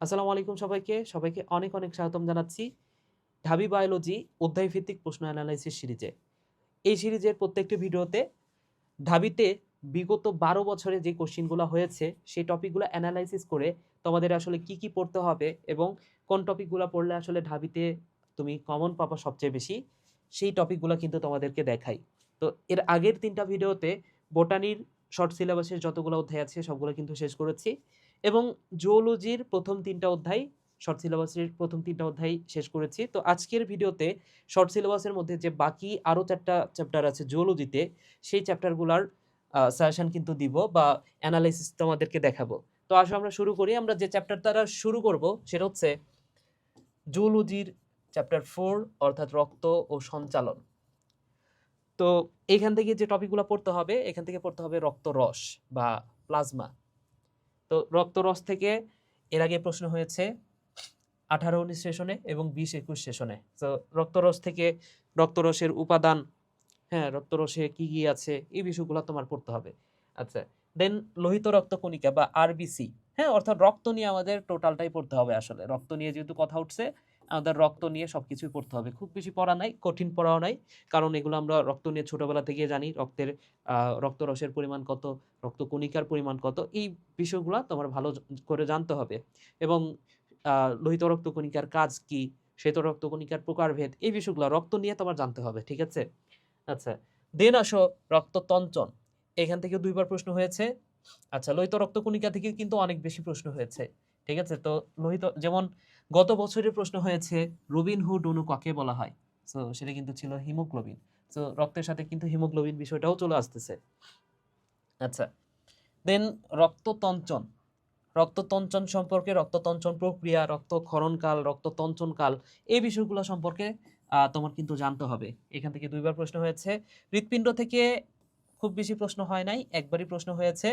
আসসালামু আলাইকুম সবাইকে। সবাইকে অনেক অনেক স্বাগতম জানাচ্ছি ঢাবি বায়োলজি অধ্যায় ভিত্তিক প্রশ্ন অ্যানালাইসিস সিরিজে। এই সিরিজের প্রত্যেকটি ভিডিওতে ঢাবিতে বিগত বারো বছরে যে কোশ্চিনগুলো হয়েছে, সেই টপিকগুলো অ্যানালাইসিস করে তোমাদের আসলে কি কি পড়তে হবে এবং কোন টপিকগুলো পড়লে আসলে ঢাবিতে তুমি কমন পাবা সবচেয়ে বেশি, সেই টপিকগুলো কিন্তু তোমাদেরকে দেখাই। তো এর আগের তিনটা ভিডিওতে বোটানির শর্ট সিলেবাসের যতগুলো অধ্যায় আছে, সবগুলো কিন্তু শেষ করেছি। এবং জুওলজির প্রথম তিনটা অধ্যায় শর্ট সিলেবাসের প্রথম তিনটা অধ্যায় শেষ করেছি। তো আজকের ভিডিওতে শর্ট সিলেবাসের মধ্যে যে বাকি আরও চারটা চ্যাপ্টার আছে জুওলজিতে সেই চ্যাপ্টারগুলার সাজেশন কিন্তু দিব বা অ্যানালাইসিস তোমাদেরকে দেখাবো। তো আসলে আমরা শুরু করি। আমরা যে চ্যাপ্টার দ্বারা শুরু করব, সেটা হচ্ছে জুওলজির চ্যাপ্টার ফোর অর্থাৎ রক্ত ও সঞ্চালন। তো এখান থেকে যে টপিকগুলো পড়তে হবে, এখান থেকে পড়তে হবে রক্তরস বা প্লাজমা তো রক্তরস থেকে এর আগে প্রশ্ন হয়েছে আঠারো উনিশ সেশনে এবং বিশ একুশ সেশনে। তো রক্তরস থেকে রক্তরসের উপাদান হ্যাঁ রক্তরসে কি কি আছে, এই বিষয়গুলো তোমার পড়তে হবে। আচ্ছা দেন লোহিত রক্ত কণিকা বা আরবিসি হ্যাঁ অর্থাৎ রক্ত নিয়ে আমাদের টোটালটাই পড়তে হবে আসলে। রক্ত নিয়ে যেহেতু কথা উঠছে আমাদের রক্ত নিয়ে সব কিছুই পড়তে হবে। খুব বেশি পড়া নাই কঠিন পড়াও নাই কারণ এগুলো আমরা রক্ত নিয়ে ছোটবেলা থেকে জানি রক্তের আহ, রক্তরসের পরিমাণ কত রক্তকণিকার পরিমাণ কত এই বিষয়গুলো তোমার ভালো করে জানতে হবে। এবং লোহিত রক্তকণিকার কাজ কি শ্বেত রক্তকণিকার প্রকারভেদ এই বিষয়গুলো রক্ত নিয়ে তোমার জানতে হবে ঠিক আছে? আচ্ছা দেন আসো রক্ততঞ্চন। এখান থেকে দুইবার প্রশ্ন হয়েছে আচ্ছা লোহিত রক্তকণিকা থেকে কিন্তু অনেক বেশি প্রশ্ন হয়েছে ঠিক আছে? তো লোহিত যেমন গত বছরের প্রশ্ন হয়েছে, রবিন হুড অণু কাকে বলা হয়? তো সেটা কিন্তু ছিল হিমোগ্লোবিন। সো রক্তের সাথে কিন্তু হিমোগ্লোবিন বিষয়টাও চলে আসতেছে। আচ্ছা দেন রক্ততঞ্চন। রক্ততঞ্চন সম্পর্কে রক্ততঞ্চন প্রক্রিয়া, রক্তক্ষরণকাল, রক্ততঞ্চনকাল, এই বিষয়গুলো সম্পর্কে তোমার কিন্তু জানতে হবে। এখান থেকে দুইবার প্রশ্ন হয়েছে। হৃৎপিণ্ড থেকে খুব বেশি প্রশ্ন হয় নাই, একবারই প্রশ্ন হয়েছে।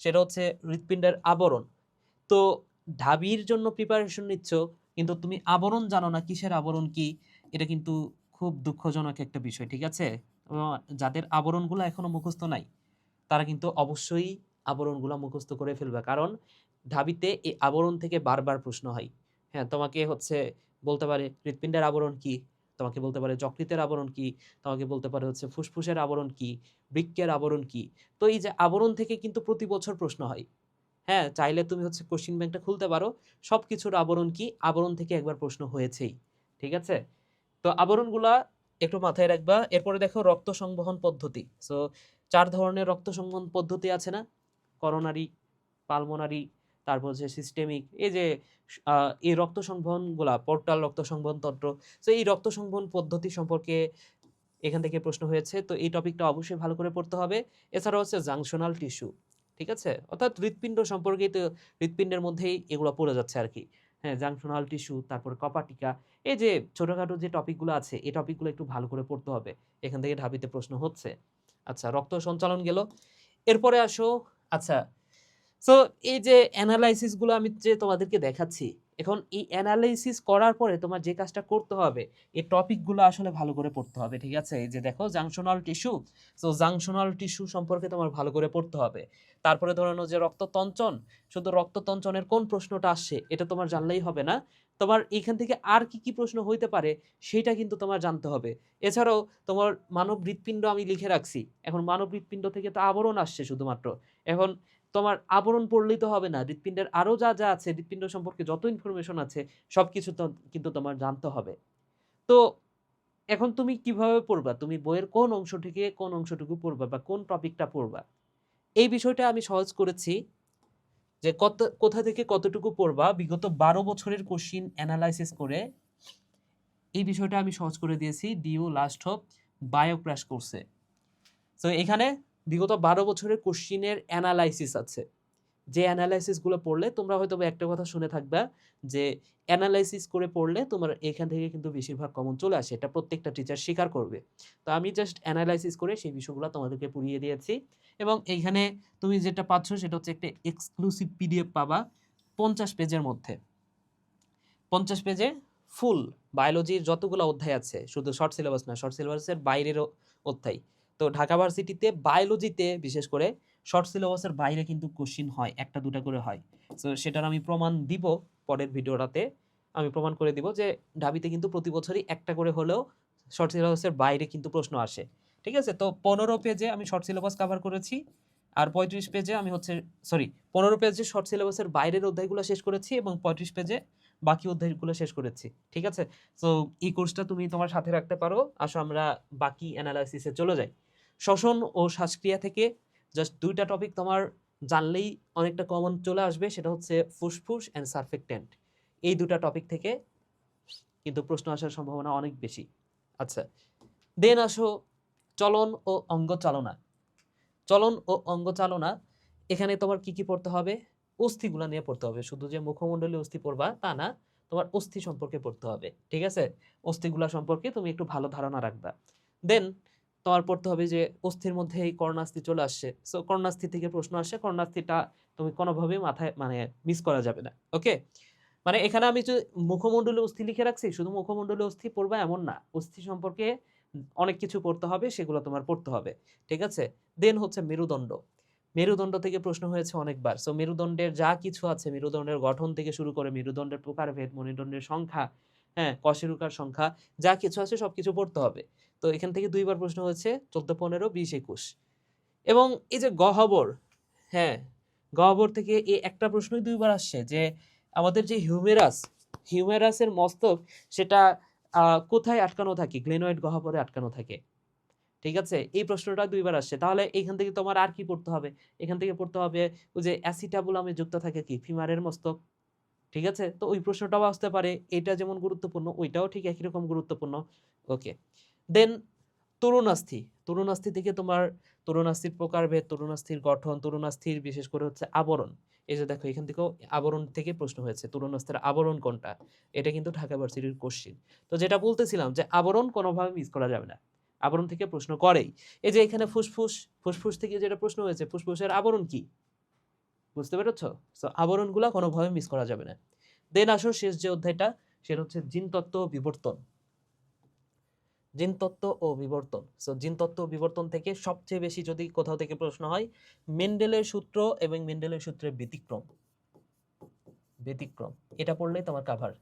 সেটা হচ্ছে হৃৎপিণ্ডের আবরণ। তো, ঢাবির জন্য প্রিপারেশন নিচ্ছ কিন্তু তুমি আবরণ জানো না কিসের আবরণ কি, এটা কিন্তু খুব দুঃখজনক একটা বিষয়, ঠিক আছে? যাদের আবরণগুলো এখনও মুখস্থ নাই, তারা কিন্তু অবশ্যই আবরণগুলো মুখস্থ করে ফেলবে। কারণ ঢাবিতে এই আবরণ থেকে বারবার প্রশ্ন হয়। হ্যাঁ তোমাকে হচ্ছে বলতে পারে হৃৎপিণ্ডের আবরণ কি? তোমাকে বলতে পারে যকৃতের আবরণ কি? তোমাকে বলতে পারে হচ্ছে ফুসফুসের আবরণ কি? বৃক্ষের আবরণ কি? তো এই যে আবরণ থেকে কিন্তু প্রতি বছর প্রশ্ন হয়। হ্যাঁ চাইলে তুমি হচ্ছে কোশ্চিন ব্যাংকটা খুলতে পারো। সব কিছুর আবরণ কি? আবরণ থেকে একবার প্রশ্ন হয়েছেই, ঠিক আছে? তো আবরণগুলা একটু মাথায় রাখবা। এরপরে দেখো রক্ত সংবহন পদ্ধতি। সো চার ধরনের রক্ত সংবহন পদ্ধতি আছে না? করোনারি, পালমোনারি, তারপর হচ্ছে সিস্টেমিক এই যে এই রক্ত সংবহনগুলা পোর্টাল রক্ত সংবহন তন্ত্র। তো এই রক্ত সংবহন পদ্ধতি সম্পর্কে এখান থেকে প্রশ্ন হয়েছে। তো এই টপিকটা অবশ্যই ভালো করে পড়তে হবে। এছাড়া হচ্ছে জাংশনাল টিস্যু ঠিক আছে? অর্থাৎ হৃৎপিণ্ড সম্পর্কিত হৃৎপিণ্ডের মধ্যেই এগুলো পড়ে যাচ্ছে আর কি। হ্যাঁ জাংশনাল টিস্যু তারপর কপাটিকা এই যে ছোটোখাটো যে টপিকগুলো আছে, এই টপিকগুলো একটু ভালো করে পড়তে হবে। এখান থেকে ঢাবিতে প্রশ্ন হচ্ছে। আচ্ছা রক্ত সঞ্চালন গেল। এরপরে আসো আচ্ছা সো এই যে অ্যানালাইসিসগুলো আমি যে তোমাদেরকে দেখাচ্ছি এখন এই অ্যানালাইসিস করার পরে তোমার যে কাজটা করতে হবে, এই টপিকগুলো আসলে ভালো করে পড়তে হবে, ঠিক আছে? এই যে দেখো junctional tissue so junctional tissue সম্পর্কে তোমার ভালো করে পড়তে হবে। তারপরে ধরে নাও যে রক্ততঞ্চন, শুধু রক্ততঞ্চনের কোন প্রশ্নটা আসছে, এটা তোমার জানলেই হবে না। তোমার এখান থেকে আর কি কি প্রশ্ন হইতে পারে, সেটা কিন্তু তোমার জানতে হবে। এছাড়াও তোমার মানব হৃৎপিণ্ড আমি লিখে রাখছি, এখন মানব হৃৎপিণ্ড থেকে তো আবরণ আসছে শুধুমাত্র। এখন তোমার আবরণ পড়লেই তো হবে না। হৃৎপিণ্ডের আরও যা যা আছে, হৃৎপিণ্ড সম্পর্কে যত ইনফরমেশন আছে সব কিছু তো কিন্তু তোমার জানতে হবে। তো এখন তুমি কীভাবে পড়বা? তুমি বইয়ের কোন অংশ থেকে কোন অংশটুকু পড়বা বা কোন টপিকটা পড়বা? এই বিষয়টা আমি সহজ করেছি যে কত, কোথা থেকে কতটুকু পড়বা। বিগত বারো বছরের কোশ্চিন অ্যানালাইসিস করে এই বিষয়টা আমি সহজ করে দিয়েছি। Due last of bio crash কোর্সে সো এখানে বিগত বারো বছরের কোশ্চিনের অ্যানালাইসিস আছে। যে অ্যানালাইসিসগুলো পড়লে তোমরা হয়তো একটা কথা শুনে থাকবা যে অ্যানালাইসিস করে পড়লে তোমার এখান থেকে কিন্তু বেশিরভাগ কমন চলে আসে, এটা প্রত্যেকটা টিচার স্বীকার করবে। তো আমি জাস্ট অ্যানালাইসিস করে সেই বিষয়গুলো তোমাদেরকে পুড়িয়ে দিয়েছি এবং এইখানে তুমি যেটা পাচ্ছ সেটা হচ্ছে একটা এক্সক্লুসিভ পিডিএফ পাবা পঞ্চাশ পেজের মধ্যে। পঞ্চাশ পেজে ফুল বায়োলজির যতগুলো অধ্যায় আছে, শুধু শর্ট সিলেবাস না শর্ট সিলেবাসের বাইরেরও অধ্যায়। তো ঢাকা ভার্সিটিতে বায়োলজিতে, বিশেষ করে শর্ট সিলেবাসের বাইরে কিন্তু কোশ্চিন হয়, একটা দুটা করে হয়। তো সেটার আমি প্রমাণ দিব পরের ভিডিওটাতে। আমি প্রমাণ করে দিব যে ঢাবিতে কিন্তু প্রতি বছরই একটা করে হলেও শর্ট সিলেবাসের বাইরে কিন্তু প্রশ্ন আসে। ঠিক আছে? তো পনেরো পেজে আমি শর্ট সিলেবাস কভার করেছি আর পঁয়ত্রিশ পেজে আমি হচ্ছে সরি পনেরো পেজে শর্ট সিলেবাসের বাইরের অধ্যায়গুলো শেষ করেছি এবং পঁয়ত্রিশ পেজে বাকি অধ্যায়গুলো শেষ করেছি। ঠিক আছে? তো এই কোর্সটা তুমি তোমার সাথে রাখতে পারো। আসো আমরা বাকি অ্যানালাইসিসে চলে যাই। শ্বসন ও শ্বাসক্রিয়া থেকে জাস্ট দুইটা টপিক তোমার জানলেই অনেকটা কমন চলে আসবে, সেটা হচ্ছে ফুসফুস অ্যান্ড সার্ফেক্টেন্ট এই দুটা টপিক থেকে কিন্তু প্রশ্ন আসার সম্ভাবনা অনেক বেশি। আচ্ছা দেন আসো চলন ও অঙ্গ চালনা চলন ও অঙ্গ চালনা এখানে তোমার কি কি পড়তে হবে? অস্থিগুলা নিয়ে পড়তে হবে। শুধু যে মুখমণ্ডলী অস্থি পড়বা তা না, তোমার অস্থি সম্পর্কে পড়তে হবে। ঠিক আছে? অস্থিগুলা সম্পর্কে তুমি একটু ভালো ধারণা রাখবা। দেন তোমার পড়তে হবে যে অস্থির মধ্যে এই কর্ণাস্থি চলে আসছে। সো কর্ণাস্থি থেকে প্রশ্ন আসে, কর্ণাস্থিটা তুমি কোনোভাবেই মাথায় মানে মিস করা যাবে না ওকে মানে এখানে আমি মুখমণ্ডলে অস্থি লিখে রাখছি, শুধু মুখমণ্ডলে অস্থি পড়বা এমন না, অস্থি সম্পর্কে অনেক কিছু পড়তে হবে, সেগুলো তোমার পড়তে হবে, ঠিক আছে? দেন হচ্ছে মেরুদণ্ড। মেরুদণ্ড থেকে প্রশ্ন হয়েছে অনেকবার। সো মেরুদণ্ডের যা কিছু আছে, মেরুদণ্ডের গঠন থেকে শুরু করে মেরুদণ্ডের প্রকারভেদ মেরুদণ্ডের সংখ্যা হ্যাঁ কশেরুকার সংখ্যা, যা কিছু আছে সব কিছু পড়তে হবে। তো এখান থেকে দুইবার প্রশ্ন হয়েছে চোদ্দ, পনেরো, বিশ, একুশ। এবং এই যে গহবর হ্যাঁ গহবর থেকে এই একটা প্রশ্নই দুইবার আসছে যে আমাদের যে হিউমেরাস, হিউমেরাসের মস্তক সেটা কোথায় আটকানো থাকে? গ্লেনয়েড গহ্বরে আটকানো থাকে। ঠিক আছে? এই প্রশ্নটা দুইবার আসছে। তাহলে এখান থেকে তোমার আর কি পড়তে হবে? এখান থেকে পড়তে হবে ওই যে অ্যাসিটাবুলামে যুক্ত থাকে কি? ফিমারের মস্তক। ঠিক আছে? তো ওই প্রশ্নটাও আসতে পারে। এটা যেমন গুরুত্বপূর্ণ, ওইটাও ঠিক একই রকম গুরুত্বপূর্ণ। ওকে। দেন তরুণাস্থি তরুণাস্থি থেকে তোমার তরুণাস্থির প্রকারভেদ তরুণাস্থির গঠন তরুণাস্থির বিশেষ করে হচ্ছে আবরণ। এই যে দেখো, এখান থেকেও আবরণ থেকে প্রশ্ন হয়েছে তরুণাস্থির আবরণ কোনটা? এটা কিন্তু ঢাকা ভার্সিটির কোশ্চিন তো যেটা বলতেছিলাম যে আবরণ কোনোভাবে মিস করা যাবে না। আবরণ থেকে প্রশ্ন করেই। এই যে এখানে ফুসফুস ফুসফুস থেকে যেটা প্রশ্ন হয়েছে, ফুসফুসের আবরণ কি? বুঝতে পেরেছ? তো আবরণগুলো কোনোভাবে মিস করা যাবে না। দেন আসো শেষ যে অধ্যায়টা, সেটা হচ্ছে জিনতত্ত্ব বিবর্তন। জিনতত্ত্ব ও বিবর্তন। সো জিনতত্ত্ব ও বিবর্তন থেকে সবচেয়ে বেশি যদি কোথাও থেকে প্রশ্ন হয় মেন্ডেলের সূত্র এবং মেন্ডেলের সূত্রের ব্যতিক্রম। ব্যতিক্রম। এটা পড়লেই তোমার কাভার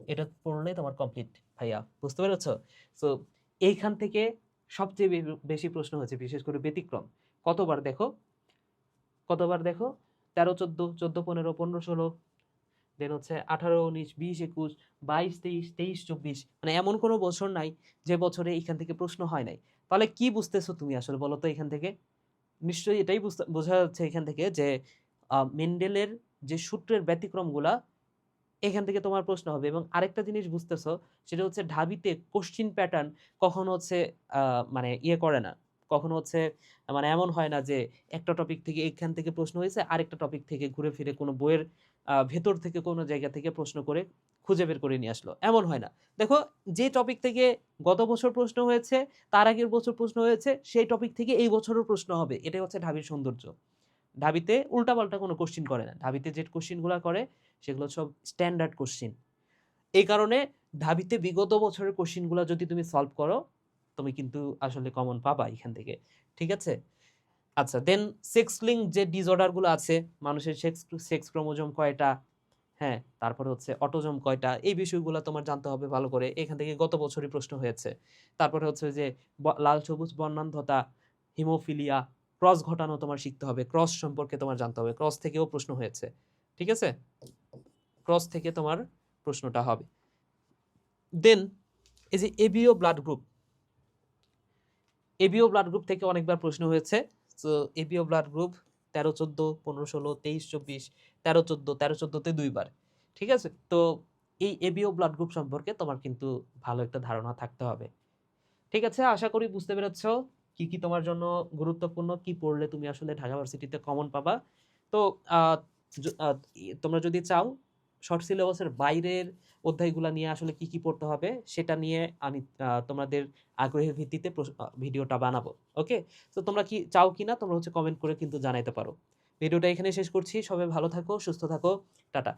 এটা পড়লেই তোমার কমপ্লিট ভাইয়া। বুঝতে পেরেছ? সো এইখান থেকে সবচেয়ে বেশি প্রশ্ন হয়েছে, বিশেষ করে ব্যতিক্রম। কতবার দেখো? কতবার দেখো? তেরো, চোদ্দ চোদ্দ, পনেরো পনেরো, ষোলো দেন হচ্ছে আঠারো, উনিশ, বিশ, একুশ, বাইশ, তেইশ তেইশ, চব্বিশ মানে এমন কোনো বছর নাই যে বছরে এখান থেকে প্রশ্ন হয় নাই। তাহলে কি বুঝতেছো তুমি আসলে বলো তো এখান থেকে? নিশ্চয়ই এটাই বোঝা যাচ্ছে এখান থেকে যে মেন্ডেলের যে সূত্রের ব্যতিক্রমগুলা এখান থেকে তোমার প্রশ্ন হবে। এবং আরেকটা জিনিস বুঝতেছো, সেটা হচ্ছে ঢাবিতে কোশ্চিন প্যাটার্ন কখনো হচ্ছে মানে ইয়ে করে না। কখনো হচ্ছে মানে এমন হয় না যে একটা টপিক থেকে এখান থেকে প্রশ্ন হয়েছে, আরেকটা টপিক থেকে ঘুরে ফিরে কোনো বইয়ের ভেতর থেকে কোনো জায়গা থেকে প্রশ্ন করে খুঁজে বের করে নিয়ে আসলো। এমন হয় না। দেখো, যে টপিক থেকে গত বছর প্রশ্ন হয়েছে, তার আগের বছর প্রশ্ন হয়েছে, সেই টপিক থেকে এই বছরও প্রশ্ন হবে। এটাই হচ্ছে ঢাবির সৌন্দর্য। ঢাবিতে উল্টাপাল্টা কোনো কোশ্চিন করে না। ঢাবিতে যে কোশ্চিনগুলো করে, সেগুলো সব স্ট্যান্ডার্ড কোশ্চিন এই কারণে ঢাবিতে বিগত বছরের কোশ্চিনগুলো যদি তুমি সলভ করো, তুমি কিন্তু আসলে কমন পাবা এখান থেকে। ঠিক আছে? আচ্ছা দেন সেক্স লিঙ্ক যে ডিসঅর্ডারগুলো আছে, মানুষের সেক্স সেক্স ক্রোমোজোম কয়টা হ্যাঁ তারপরে হচ্ছে অটোজোম কয়টা, এই বিষয়গুলো তোমার জানতে হবে ভালো করে। এখান থেকে গত বছরই প্রশ্ন হয়েছে। তারপরে হচ্ছে যে লাল সবুজ বর্ণান্ধতা হিমোফিলিয়া ক্রস ঘটানো তোমার শিখতে হবে ক্রস সম্পর্কে তোমার জানতে হবে। ক্রস থেকেও প্রশ্ন হয়েছে, ঠিক আছে? ক্রস থেকে তোমার প্রশ্নটা হবে। দেন এই যে ABO blood group ABO blood group থেকে অনেকবার প্রশ্ন হয়েছে তো এবিও ব্লাড গ্রুপ তেরো, চোদ্দ, পনেরো, ষোলো, তেইশ, চব্বিশ, তেরো, চোদ্দ, তেরো, চোদ্দোতে দুইবার, ঠিক আছে? তো এই এবিও ব্লাড গ্রুপ সম্পর্কে তোমার কিন্তু ভালো একটা ধারণা থাকতে হবে, ঠিক আছে? আশা করি বুঝতে পেরেছ কি কি তোমার জন্য গুরুত্বপূর্ণ, কি পড়লে তুমি আসলে ঢাকা ভার্সিটিতে কমন পাবা। তো তোমরা যদি চাও শর্ট সিলেবাসের বাইরের অধ্যায়গুলো নিয়ে আসলে কি কি পড়তে হবে, সেটা নিয়ে আমি তোমাদের আগ্রহের ভিত্তিতে ভিডিওটা বানাবো ওকে তো তোমরা কি চাও কি না তোমরা হচ্ছে কমেন্ট করে কিন্তু জানাইতে পারো। ভিডিওটা এখানে শেষ করছি, সবাই ভালো থাকো, সুস্থ থাকো, টাটা।